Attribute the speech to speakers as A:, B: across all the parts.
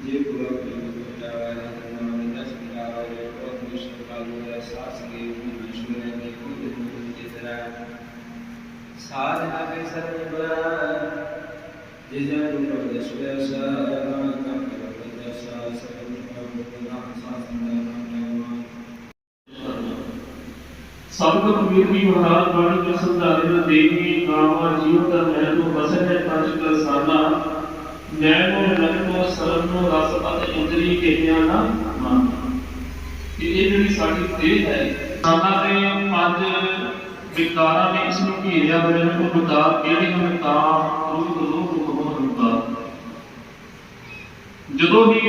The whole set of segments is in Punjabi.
A: ਜੇ ਗੁਰੂ ਕੀ ਜਾਵਾ ਨਾਮ
B: ਸਤਿਗੁਰ ਕਬੀਰ ਜੀ ਮਹਾਰਾਜ ਬਾਣੀ ਦੇ ਸਮਝਾਰੇ ਨਾ ਦੇਵੀ ਨਾਮਾ ਜੀਵ ਦਾ ਮੈਂ ਨੂੰ ਵਸਨ ਹੈ ਪੰਜ ਕਰ ਸਾਨਾ ਮੈਂ ਨੂੰ ਨਨ ਨੂੰ ਸਰਬ ਨੂੰ ਰਸ ਪਤ ਇੰਦਰੀ ਕਹਿਆ ਨਾ ਮਾਨ ਕਿ ਇਹ ਜਿਹੜੀ ਸਾਡੀ ਦੇਹ ਹੈ ਸਾਨਾ ਦੇ ਪੰਜ ਵਿਕਾਰਾਂ ਨੇ ਇਸ ਨੂੰ ਘੇਰਿਆ ਹੋਇਆ ਹੈ ਉਹ ਵਿਕਾਰ ਕਿਹੜੇ ਹਨ ਕਾਮ ਕ੍ਰੋਧ ਲੋਭ ਮੋਹ ਹੰਕਾਰ ਜਦੋਂ ਹੀ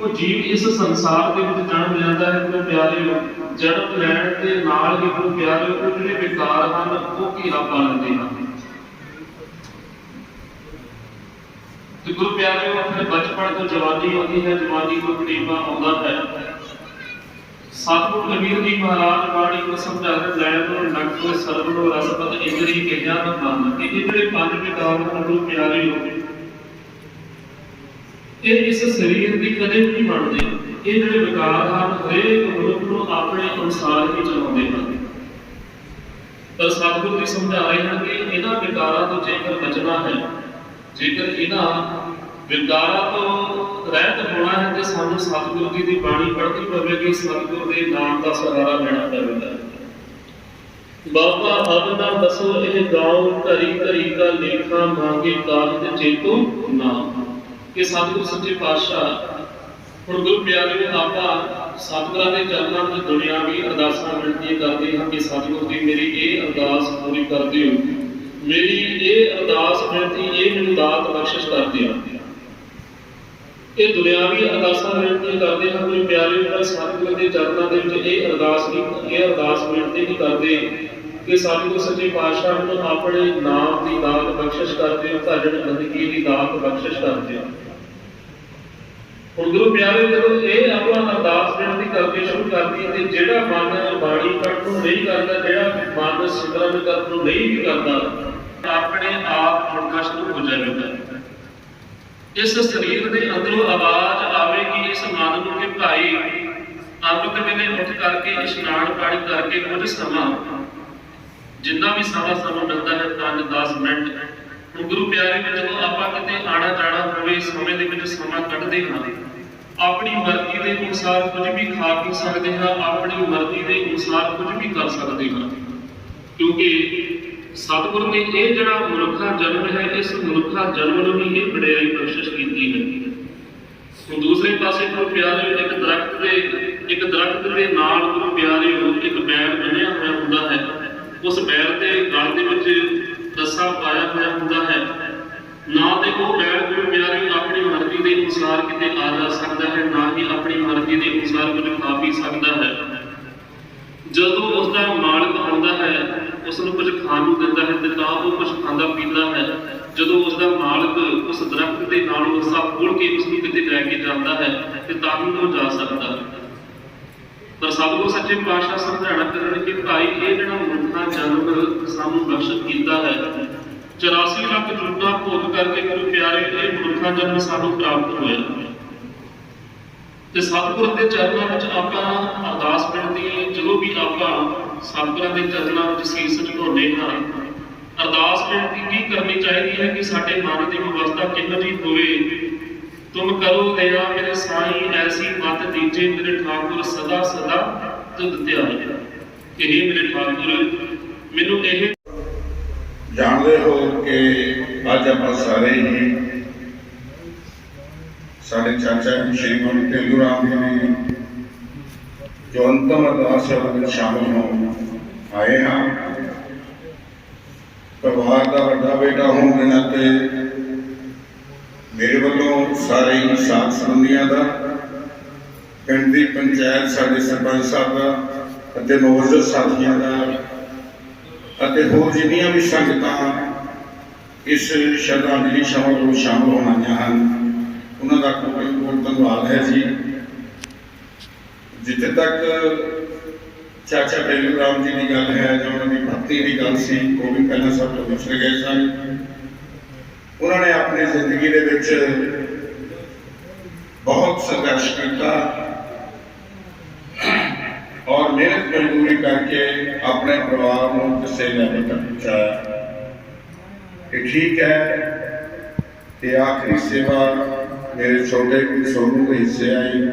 B: ਉਹ ਜੀਵ ਇਸ ਸੰਸਾਰ ਦੇ ਵਿੱਚ ਜਨਮ ਲੈਂਦਾ ਹੈ ਤੇ ਪਿਆਰੇ ਜਨਮ ਲੈਣ ਦੇ ਨਾਲ ਹੀ ਉਹ ਪਿਆਰੇ, ਉਹ ਜਿਹੜੇ ਵਿਕਾਰ ਹਨ, ਉਹ ਘੇਰਾ ਪਾ ਲੈਂਦੇ ਹਨ? ਤੇ ਗੁਰੂ ਪਿਆਰੇ, ਉਹ ਆਪਣੇ ਬਚਪਨ ਤੋਂ ਜਵਾਨੀ ਆਉਂਦੀ ਹੈ, ਜਵਾਨੀ ਤੋਂ ਬੁਢੇਪਾ ਆਉਂਦਾ ਹੈ। ਸਤਿਗੁਰ ਕਬੀਰ ਜੀ ਮਹਾਰਾਜ ਬਾਣੀ ਨੂੰ ਸਮਝਾਉਂਦੇ ਲੈਣ ਨੂੰ ਨਕ ਤੋਂ ਸਰਬ ਨੂੰ ਰਸਪਤ ਇੰਦਰੀ ਕੇ ਜਾਨ ਮੰਨ ਕਿ ਇਹ ਜਿਹੜੇ ਪੰਜ ਵਿਕਾਰ ਹਨ ਗੁਰੂ ਪਿਆਰੇ ਹੋ ਇਹ ਇਸ ਸਰੀਰ ਦੀ ਕਦੇ ਵੀ ਨਹੀਂ ਬਣਦੇ। ਇਹ ਜਿਹੜੇ ਵਿਕਾਰ ਹਨ, ਹਰੇਕ ਮਨੁੱਖ ਨੂੰ ਆਪਣੇ ਅਨੁਸਾਰ ਹੀ ਚਲਾਉਂਦੇ ਹਨ। ਪਰ ਸਤਿਗੁਰੂ ਜੀ ਸਮਝਾ ਰਹੇ ਹਨ ਕਿ ਇਹਨਾਂ ਵਿਕਾਰਾਂ ਤੋਂ ਜੇਕਰ ਬਚਣਾ ਹੈ, ਜੇਕਰ ਇਹਨਾਂ ਵਿਕਾਰਾਂ ਤੋਂ ਰਹਿਤ ਹੋਣਾ ਹੈ, ਤੇ ਸਾਨੂੰ ਸਤਿਗੁਰੂ ਜੀ ਦੀ ਬਾਣੀ ਪੜ੍ਹਨੀ ਪਵੇਗੀ ਸਤਿਗੁਰੂ ਦੇ ਨਾਮ ਦਾ ਸਹਾਰਾ ਲੈਣਾ ਪਵੇਗਾ ਬਾਬਾ ਅਬ ਨਾ ਦਸੋ, ਇਹ ਗਾਉ ਧਰੀ ਧਰੀ ਕਾ ਲੇਖਾ ਮੰਗੇ ਕਾਲ ਚੇਤੋ ਨਾਮ ਕਿ ਸਤਿਗੁਰ ਸੱਚੇ ਪਾਤਸ਼ਾਹ ਹੁਣ ਗੁਰੂ ਪਿਆਰੇ ਆਪਾਂ ਸਤਿਗੁਰਾਂ ਦੇ ਚਰਨਾਂ ਵਿੱਚ ਦੁਨਿਆਵੀ ਅਰਦਾਸਾਂ ਬੇਨਤੀਆਂ ਕਰਦੇ ਹਾਂ ਕਿ ਸਤਿਗੁਰ ਦੀ ਮੇਰੀ ਇਹ ਅਰਦਾਸ ਪੂਰੀ ਕਰ ਦਿਓ ਮੇਰੀ ਇਹ ਅਰਦਾਸ ਬੇਨਤੀ ਇਹ ਮੈਨੂੰ ਦਾਤ ਬਖਸ਼ਿਸ਼ ਕਰ ਦਿਓ ਇਹ ਦੁਨਿਆਵੀ ਅਰਦਾਸਾਂ ਬੇਨਤੀਆਂ ਕਰਦੇ ਹਾਂ ਗੁਰੂ ਪਿਆਰੇ ਨੇ ਸਤਿਗੁਰ ਦੇ ਚਰਨਾਂ ਦੇ ਵਿੱਚ ਇਹ ਅਰਦਾਸ ਨਹੀਂ ਇਹ ਅਰਦਾਸ ਬੇਨਤੀ ਨਹੀਂ ਕਰਦੇ ਕਿ ਸਤਿਗੁਰ ਸੱਚੇ ਪਾਤਸ਼ਾਹ ਨੂੰ ਆਪਣੇ ਨਾਮ ਦੀ ਦਾਤ ਬਖਸ਼ਿਸ਼ ਕਰ ਦਿਓ ਭਜਨ ਬੰਦਗੀ ਦੀ ਦਾਤ ਬਖਸ਼ਿਸ਼ ਕਰ ਦਿਓ ਹੁਣ ਗੁਰੂ ਪਿਆਰੇ, ਜਦੋਂ ਇਹ ਆਪਣਾ ਅਰਦਾਸ ਬੇਨਤੀ ਕਰਕੇ ਸ਼ੁਰੂ ਕਰਦੀ ਤੇ ਜਿਹੜਾ ਮਨ ਬਾਣੀ ਪੜ੍ਹਨ ਨੂੰ ਨਹੀਂ ਕਰਦਾ, ਜਿਹੜਾ ਮਨ ਸਿਮਰਨ ਕਰਨ ਨੂੰ ਨਹੀਂ ਵੀ ਕਰਦਾ, ਆਪਣੇ ਆਪ ਮੁੜਨਾ ਸ਼ੁਰੂ ਹੋ। ਜਾਵੇਗਾ ਇਸ ਸਰੀਰ ਦੇ ਅੰਦਰੋਂ ਆਵਾਜ਼ ਆਵੇਗੀ ਇਸ ਮਨ ਨੂੰ ਕਿ ਭਾਈ, ਅੰਮ੍ਰਿਤ ਵੇਲੇ ਉੱਠ ਕਰਕੇ, ਇਸ਼ਨਾਨ ਪਾਣੀ ਕਰਕੇ ਕੁਝ ਸਮਾਂ ਜਿੰਨਾ ਵੀ ਸਮਾਂ ਸਾਨੂੰ ਮਿਲਦਾ ਹੈ 5-10 ਮਿੰਟ ਹੁਣ ਗੁਰੂ ਪਿਆਰੇ ਵਿੱਚ ਜਦੋਂ ਆਪਾਂ ਕਿਤੇ ਆਣਾ ਜਾਣਾ ਹੋਵੇ, ਸਮੇਂ ਦੇ ਵਿੱਚ ਸਮਾਂ ਕੱਢਦੇ ਹਾਂ। ਆਪਣੀ ਮਰਜ਼ੀ ਦੇ ਅਨੁਸਾਰ ਕੁਝ ਵੀ ਖਾ ਪੀ ਸਕਦੇ ਹਾਂ, ਆਪਣੀ ਮਰਜ਼ੀ ਦੇ ਅਨੁਸਾਰ ਕੁਝ ਵੀ ਕਰ ਸਕਦੇ ਹਾਂ। ਕਿਉਂਕਿ ਸਤਿਗੁਰ ਨੇ ਇਹ ਜਿਹੜਾ ਮਨੁੱਖਾ ਜਨਮ ਹੈ, ਇਸ ਮਨੁੱਖਾ ਜਨਮ ਨੂੰ ਹੀ ਇਹ ਵਡਿਆਈ ਬਖਸ਼ਿਸ਼ ਕੀਤੀ ਹੈ। ਹੁਣ ਦੂਸਰੇ ਪਾਸੇ ਗੁਰੂ ਪਿਆਰੇ ਇੱਕ ਦਰਖਤ ਦੇ ਇੱਕ ਦਰਖਤ ਦੇ ਨਾਲ ਗੁਰੂ ਪਿਆਰੇ ਨੂੰ ਇੱਕ ਬੈਲ ਬੰਨਿਆ ਹੋਇਆ ਹੁੰਦਾ ਹੈ। ਉਸ ਬੈਲ ਦੇ ਗਲ ਦੇ ਵਿੱਚ ਰੱਸਾ ਪਾਇਆ ਹੋਇਆ ਹੁੰਦਾ ਹੈ। ਨਾ ਤੇ ਉਹ ਬੈਲ ਗੁਰੂ ਪਿਆਰੇ ਆਪਣੀ ਮਰਜ਼ੀ ਦੇ ਅਨੁਸਾਰ ਕਿਤੇ ਆ ਜਾ ਸਕਦਾ ਹੈ, ਨਾ ਹੀ ਆਪਣੀ ਮਰਜ਼ੀ ਦੇ ਅਨੁਸਾਰ ਕੁਝ ਖਾ ਪੀ ਸਕਦਾ ਹੈ। ਜਦੋਂ ਉਸ ਦਾ ਮਾਲਕ ਆਉਂਦਾ ਹੈ ਉਸ ਨੂੰ ਕੁਝ ਖਾਣ ਨੂੰ ਦਿੰਦਾ ਹੈ ਤੇ ਤਾਂ ਉਹ ਕੁਝ ਖਾਂਦਾ ਪੀਂਦਾ ਹੈ। ਜਦੋਂ ਉਸ ਦਾ ਮਾਲਕ ਉਸ ਦਰਖਤ ਦੇ ਨਾਲ ਰੱਸਾ ਖੋਲ ਕੇ ਉਸ ਨੂੰ ਕਿਤੇ ਲੈ ਕੇ ਜਾਂਦਾ ਹੈ, ਤੇ ਤਾਂ ਹੀ ਉਹ ਜਾ ਸਕਦਾ। ਹੈ ਪਰ ਸਤਿਗੁਰ ਸੱਚੇ ਪਾਤਸ਼ਾਹ ਸਮਝਾਣਾ ਕਰਨ ਕਿ ਭਾਈ, ਇਹ ਜਿਹੜਾ ਸਾਨੂੰ ਬਖਸ਼ਿਸ਼ ਕੀਤਾ ਹੈ। 84 ਲੱਖ ਜੁਗਾਂ ਭੋਗ ਕਰਕੇ ਗੁਰੂ ਪਿਆਰੇ ਇਹ ਮਨੁੱਖਾ ਜਨਮ ਸਾਨੂੰ ਪ੍ਰਾਪਤ ਹੋਇਆ। ਤੇ ਸਤਿਗੁਰ ਦੇ ਚਰਨਾਂ ਵਿੱਚ ਆਪਾਂ ਅਰਦਾਸ ਬੇਨਤੀ ਜਦੋਂ ਵੀ ਆਪਾਂ ਸਤਿਗੁਰਾਂ ਦੇ ਚਰਨਾਂ ਵਿੱਚ ਸੀਸ ਝੁਕਾਉਂਦੇ ਹਾਂ, ਅਰਦਾਸ ਬੇਨਤੀ ਕੀ ਕਰਨੀ ਚਾਹੀਦੀ ਹੈ ਕਿ ਸਾਡੇ ਮਨ ਦੀ ਵਿਵਸਥਾ ਕਿੰਨੀ ਜਿਹੀ ਹੋਵੇ? ਤੁਮ ਕਰੋ ਦਇਆ, ਮੇਰੇ ਸਾਈਂ, ਐਸੀ ਮਤ ਦੀਜੇ, ਮੇਰੇ ਠਾਕੁਰ ਸਦਾ ਸਦਾ ਤੁਧ ਧਿਆਏ ਕਿ हे ਮੇਰੇ ਠਾਕੁਰ ਮੈਨੂੰ ਇਹ
C: ਜਾਣਦੇ ਹੋ ਕਿ ਅੱਜ ਆਪਾਂ ਸਾਰੇ ਹੀ ਸਾਡੇ ਚਾਚਾ ਸ਼੍ਰੀ ਗੁਰੂ ਤੇਲੂ ਰਾਮ ਜੀ ਨੇ ਜੋ ਅੰਤਮ ਅਰਦਾਸ ਵਿੱਚ ਸ਼ਾਮਲ ਹੋਣ ਆਏ ਹਾਂ। ਪਰਿਵਾਰ ਦਾ ਵੱਡਾ ਬੇਟਾ ਹੋਣ ਦੇ ਨਾਤੇ ਮੇਰੇ ਵੱਲੋਂ ਸਾਰੇ ਹੀ ਸਾਥ ਸੰਬੰਧੀਆਂ ਦਾ, ਪਿੰਡ ਦੀ ਪੰਚਾਇਤ ਸਾਡੇ ਸਰਪੰਚ ਸਾਹਿਬ ਦਾ ਅਤੇ ਮੌਜੂਦ ਸਾਥੀਆਂ ਦਾ ਅਤੇ ਹੋਰ ਜਿੰਨੀਆਂ ਵੀ ਸੰਗਤਾਂ ਇਸ ਸ਼ਰਧਾਂਜਲੀ ਸਮਾਗਮ ਵਿੱਚ ਸ਼ਾਮਲ ਹੋਣੀਆਂ ਹਨ, ਉਹਨਾਂ ਦਾ ਕੋਈ ਬਹੁਤ ਧੰਨਵਾਦ ਹੈ ਜੀ। ਜਿੱਥੇ ਤੱਕ ਚਾਚਾ ਬੇਲੂ ਰਾਮ ਜੀ ਦੀ ਗੱਲ ਹੈ ਜਾਂ ਉਹਨਾਂ ਦੀ ਭਗਤੀ ਦੀ ਗੱਲ ਸੀ, ਉਹ ਵੀ ਪਹਿਲਾਂ ਸਭ ਤੋਂ ਵਿਛੜ ਗਏ ਸਨ। ਉਹਨਾਂ ਨੇ ਆਪਣੀ ਜ਼ਿੰਦਗੀ ਦੇ ਵਿੱਚ ਬਹੁਤ ਸੰਘਰਸ਼ ਕੀਤਾ। ਔਰ ਮਿਹਨਤ ਮਜ਼ਦੂਰੀ ਕਰਕੇ ਆਪਣੇ ਪਰਿਵਾਰ ਨੂੰ ਕਿਸੇ ਲੈਵਲ ਤੱਕ ਪਹੁੰਚਾਇਆ ਇਹ ਠੀਕ ਹੈ ਤੇ ਆਖਰੀ ਸੇਵਾ ਮੇਰੇ ਛੋਟੇ ਸੋਨੂੰ ਦੇ ਹਿੱਸੇ ਆਈ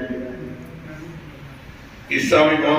C: ਹਿੱਸਾ ਵੀ ਬਹੁਤ